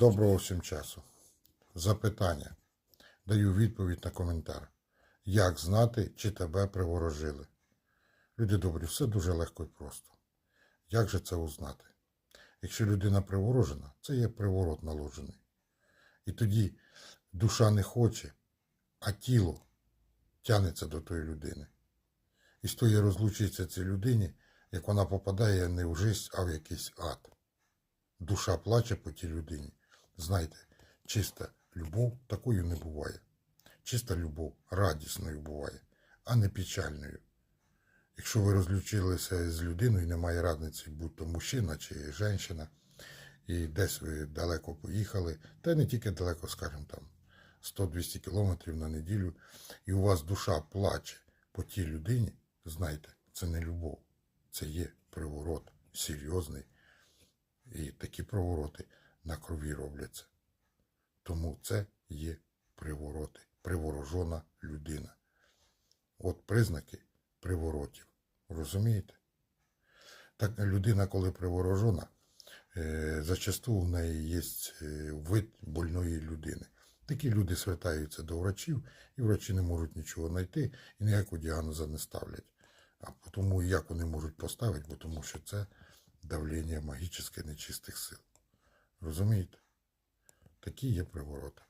Доброго всім часу. Запитання. Даю відповідь на коментар. Як знати, чи тебе приворожили? Люди добрі, все дуже легко і просто. Як же це узнати? Якщо людина приворожена, це є приворот наложений. І тоді душа не хоче, а тіло тягнеться до тої людини. І з тої розлучується цій людині, як вона попадає не в жизнь, а в якийсь ад. Душа плаче по тій людині. Знайте, чиста любов такою не буває. Чиста любов радісною буває, а не печальною. Якщо ви розлучилися з людиною, немає радниці, будь то мужчина чи жінка, і десь ви далеко поїхали, та не тільки далеко, скажімо там, 100-200 кілометрів на неділю, і у вас душа плаче по тій людині, знайте, це не любов, це є приворот серйозний. І такі привороти на крові робляться. Тому це є привороти, приворожена людина. От признаки приворотів. Розумієте? Так людина, коли приворожена, е, зачасту в неї є е, вид больної людини. Такі люди звертаються до врачів, і врачі не можуть нічого знайти і ніякого діагноза не ставлять. А тому як вони можуть поставити, бо тому що це давлення магічне нечистих сил. Розумієте? Такі є привороти.